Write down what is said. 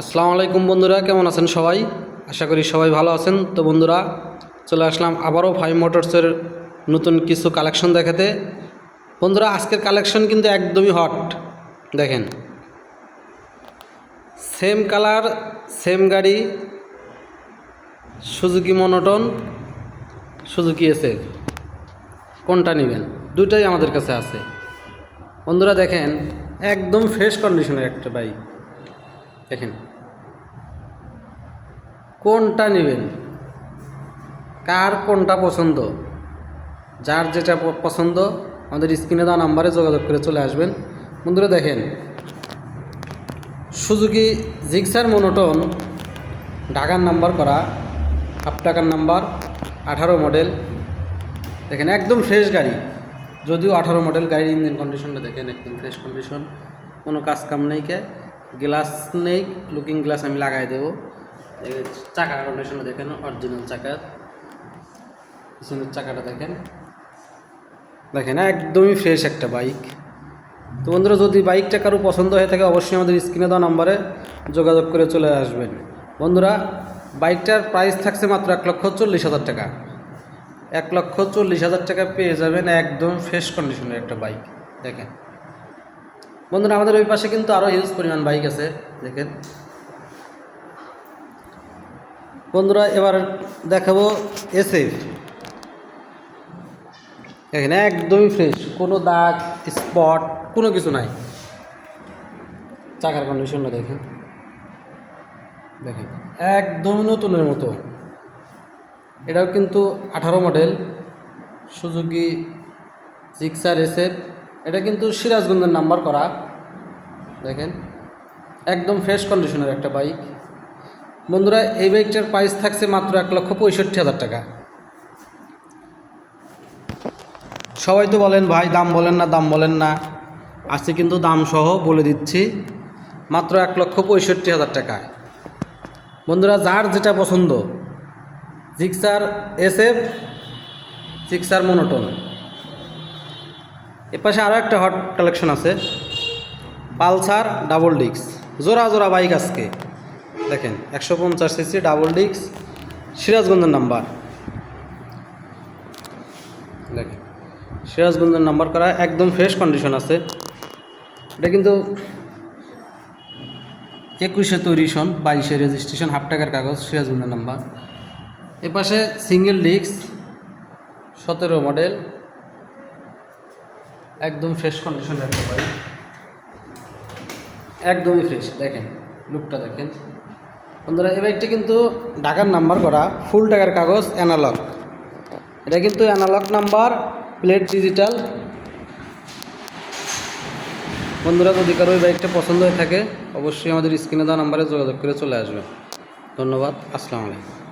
আসসালামু আলাইকুম বন্ধুরা, কেমন আছেন সবাই? আশা করি সবাই ভালো আছেন। তো বন্ধুরা, চলে আসলাম আবারও ফাইভ মোটরসের নতুন কিছু কালেকশন দেখাতে। বন্ধুরা, আজকের কালেকশন কিন্তু একদমই হট দেখেন। সেম কালার সেম গাড়ি সুজুকি মনোটন সুজুকি এসে কোনটা নেবেন? দুটাই আমাদের কাছে আছে। বন্ধুরা, দেখেন, একদম ফ্রেশ কন্ডিশনের একটা বাইক দেখেন। কোনটা নেবেন? কার কোনটা পছন্দ? যার যেটা পছন্দ, আমাদের স্ক্রিনে দেওয়া নাম্বারে যোগাযোগ করে চলে আসবেন। বন্ধুরা, দেখেন। সুজুকি জিক্সার মনোটন, ঢাকার নাম্বার করা, হাফ টাকার নাম্বার, আঠারো মডেল। দেখেন, একদম ফ্রেশ গাড়ি। যদিও আঠারো মডেল গাড়ির ইঞ্জিন কন্ডিশনটা দেখেন, একদম ফ্রেশ কন্ডিশন কোনো কাজ কাম নেই কে। গ্লাস নেই লুকিং গ্লাস আমি লাগাই দেবো। চাকার কন্ডিশনটা দেখেন অরিজিনাল চাকা। পিছনের চাকাটা দেখেন। দেখেন, একদমই ফ্রেশ একটা বাইক তো বন্ধুরা, যদি বাইকটা কারও পছন্দ হয়ে থাকে, অবশ্যই আমাদের স্ক্রিনে দেওয়া নম্বরে যোগাযোগ করে চলে আসবেন। বন্ধুরা বাইকটার প্রাইস থাকছে মাত্র এক লক্ষ চল্লিশ হাজার টাকা। এক লক্ষ চল্লিশ হাজার টাকা পেয়ে যাবেন একদম ফ্রেশ কন্ডিশনের একটা বাইক দেখেন। বন্ধুরা, আমাদের ওই পাশে কিন্তু আরও হিউজ পরিমাণ বাইক আছে, দেখেন। বন্ধুরা, এবার দেখাবো এসএফ দেখেন, একদমই ফ্রেশ কোনো দাগ স্পট কোনো কিছু নাই। চাকার কন্ডিশনটা দেখেন। দেখেন একদম নতুনের মতো। এটাও কিন্তু আঠারো মডেল সুজুকি জিক্সার এসএফ এটা কিন্তু সিরাজগঞ্জের নাম্বার করা। দেখেন, একদম ফ্রেশ কন্ডিশনের একটা বাইক বন্ধুরা, এই বাইকটার প্রাইস থাকছে মাত্র এক লক্ষ পঁয়ষট্টি হাজার টাকা। সবাই তো বলেন, ভাই, দাম বলেন না, দাম বলেন না। আজকে কিন্তু দাম সহ বলে দিচ্ছি, মাত্র এক লক্ষ পঁয়ষট্টি হাজার টাকা বন্ধুরা, যার যেটা পছন্দ জিক্সার এসএফ জিক্সার মনোটন এপাশে আরও একটা হট কালেকশন আছে। পালসার ডাবল ডিক্স জোড়া জোড়া বাইক আজকে। দেখেন, একশো পঞ্চাশ সিসি ডাবল ডিক্স সিরাজগঞ্জের নাম্বার দেখেন, সিরাজগঞ্জের নাম্বার করা একদম ফ্রেশ কন্ডিশন আছে। এটা কিন্তু একুশে তৈরি সন বাইশে রেজিস্ট্রেশন হাফ টাকার কাগজ, সিরাজগঞ্জের নাম্বার এপাশে সিঙ্গেল ডিক্স সতেরো মডেল একদম ফ্রেশ কন্ডিশনের একটা পারি। একদমই ফ্রেশ দেখেন লুকটা দেখেন। বন্ধুরা এই বাইকটি কিন্তু ঢাকার নাম্বার করা ফুল টাকার কাগজ অ্যানালগ এটা কিন্তু অ্যানালগ নাম্বার প্লেট ডিজিটাল বন্ধুরা, যদি কারও এই বাইকটা পছন্দ হয়ে থাকে, অবশ্যই আমাদের স্ক্রিনে দেওয়া নাম্বারে যোগাযোগ করে চলে আসবেন। ধন্যবাদ, আসসালামু আলাইকুম।